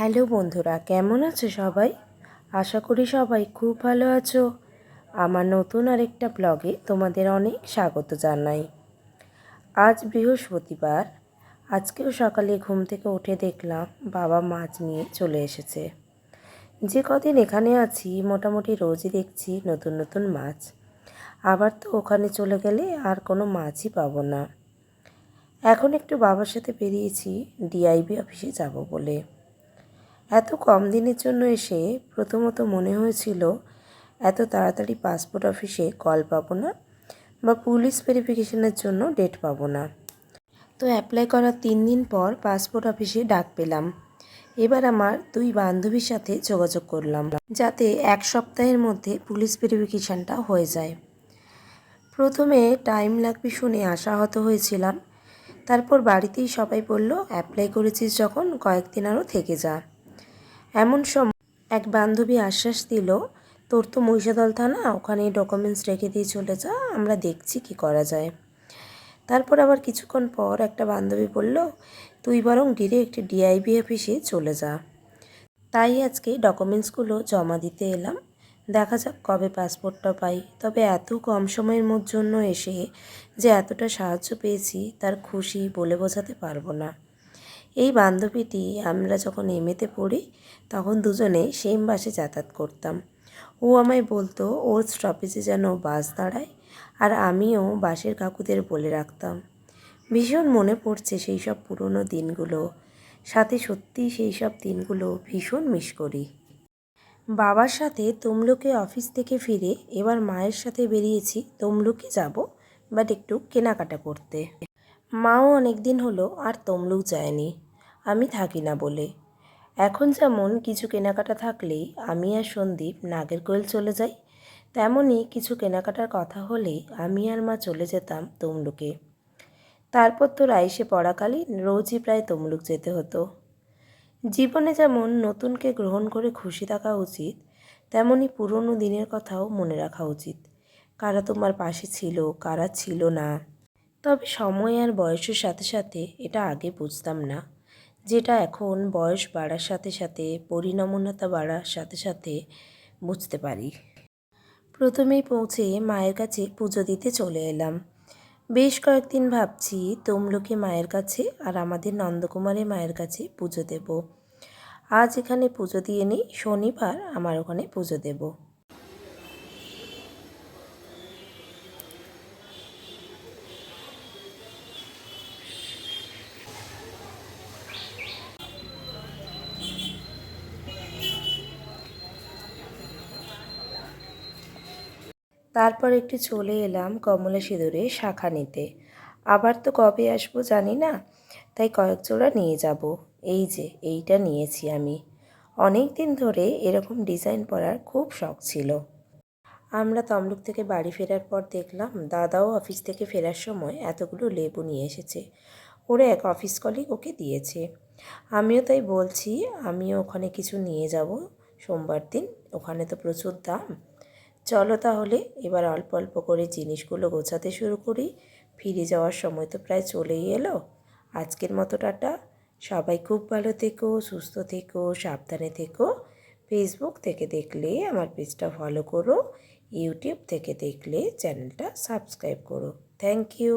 Hello বন্ধুরা, কেমন আছো সবাই? আশা করি সবাই খুব ভালো আছো। আমার নতুন আরেকটা ব্লগে তোমাদের অনেক স্বাগত জানাই। আজ বৃহস্পতিবার, আজকেও সকালে ঘুম থেকে উঠে দেখলাম বাবা মাছ নিয়ে চলে এসেছে। যে কদিন এখানে আছি, মোটামুটি রোজই দেখছি নতুন নতুন মাছ। আবার তো ওখানে চলে গেলে আর কোনো মাছই পাবো না। এখন একটু বাবার সাথে বেরিয়েছি ডিআইবি অফিসে যাব বলে। এত কম দিনের জন্য এসে প্রথমত মনে হয়েছিল, এত তাড়াতাড়ি পাসপোর্ট অফিসে কল পাবো না বা পুলিশ ভেরিফিকেশনের জন্য ডেট পাবো না। তো অ্যাপ্লাই করার তিন দিন পর পাসপোর্ট অফিসে ডাক পেলাম। এবার আমার দুই বান্ধবীর সাথে যোগাযোগ করলাম, যাতে এক সপ্তাহের মধ্যে পুলিশ ভেরিফিকেশানটা হয়ে যায়। প্রথমে টাইম লাগবে শুনে আশাহত হয়েছিলাম। তারপর বাড়িতেই সবাই বলল, অ্যাপ্লাই করেছিস যখন, কয়েকদিন আরও থেকে যা। এমন সময় এক বান্ধবী আশ্বাস দিল, তোর তো মহিষাদল থানা, ওখানে ডকুমেন্টস রেখে দিয়ে চলে যা, আমরা দেখছি কি করা যায়। তারপর আবার কিছুক্ষণ পর একটা বান্ধবী বলল, তুই বরং ডিরেক্ট ডিআইবি অফিসে চলে যা। তাই আজকে ডকুমেন্টসগুলো জমা দিতে এলাম। দেখা যাক কবে পাসপোর্টটা পাই। তবে এত কম সময়ের মধ্যে জন্য এসে যে এতটা সাহায্য পেয়েছি, তার খুশি বলে বোঝাতে পারব না। এই বান্ধবীটি আমরা যখন এমএতে পড়ি, তখন দুজনে সেম বাসে যাতায়াত করতাম। ও আমায় বলতো, ওর স্টপেজে যেন বাস দাঁড়ায় আর আমিও বাসের কাকুদের বলে রাখতাম। ভীষণ মনে পড়ছে সেই সব পুরনো দিনগুলো। সাথে সত্যি সেই সব দিনগুলো ভীষণ মিস করি। বাবার সাথে তমলুকে অফিস থেকে ফিরে এবার মায়ের সাথে বেরিয়েছি। তমলুকে যাব বাট একটু কেনাকাটা করতে। মাও অনেক দিন হলো আর তমলুক যায়নি। আমি থাকি না বলে। এখন যেমন কিছু কেনাকাটা থাকলেই আমি আর সন্দীপ নাগেরকোয়েল চলে যাই তেমনই কিছু কেনাকাটার কথা হলেই আমি আর মা চলে যেতাম তমলুকে। তারপর তো রাইসে পড়াকালীন রোজই প্রায় তমলুক যেতে হতো। জীবনে যেমন নতুনকে গ্রহণ করে খুশি থাকা উচিত তেমনই পুরনো দিনের কথাও মনে রাখা উচিত। কারা তোমার পাশে ছিল, কারা ছিল না। তবে সময় আর বয়সের সাথে সাথে এটা আগে বুঝতাম না। যেটা এখন বয়স বাড়ার সাথে সাথে, পরিণমনতা বাড়ার সাথে সাথে বুঝতে পারি। প্রথমেই পৌঁছে মায়ের কাছে পুজো দিতে চলে এলাম। বেশ কয়েকদিন ভাবছি, তমলুকে মায়ের কাছে আর আমাদের নন্দকুমারের মায়ের কাছে পুজো দেব। আজ এখানে পুজো দিয়ে নিই, শনিবার আমার ওখানে পুজো দেবো। তারপর একটু চলে এলাম কমলা সিঁদুরে শাখা নিতে। আবার তো কবে আসব জানি না, তাই কয়েক জোড়া নিয়ে যাব। এই যে, এইটা নিয়েছি আমি। অনেক দিন ধরে এরকম ডিজাইন পরার খুব শখ ছিল। আমরা তমলুক থেকে বাড়ি ফেরার পর দেখলাম, দাদাও অফিস থেকে ফেরার সময় এতগুলো লেবু নিয়ে এসেছে। ওরা এক অফিস কলিগ ওকে দিয়েছে। আমিও তাই বলছি, আমিও ওখানে কিছু নিয়ে যাব। সোমবার দিন, ওখানে তো প্রচুর দাম। চলো তাহলে এবার অল্প অল্প করে জিনিসগুলো গোছাতে শুরু করি। ফিরে যাওয়ার সময় তো প্রায় চলেই এলো। আজকের মতো টাটা। সবাই খুব ভালো থেকো, সুস্থ থেকো, সাবধানে থেকো। ফেসবুক থেকে দেখলে, আমার পেজটা ফলো করো। ইউটিউব থেকে দেখলে চ্যানেলটা সাবস্ক্রাইব করো। Thank you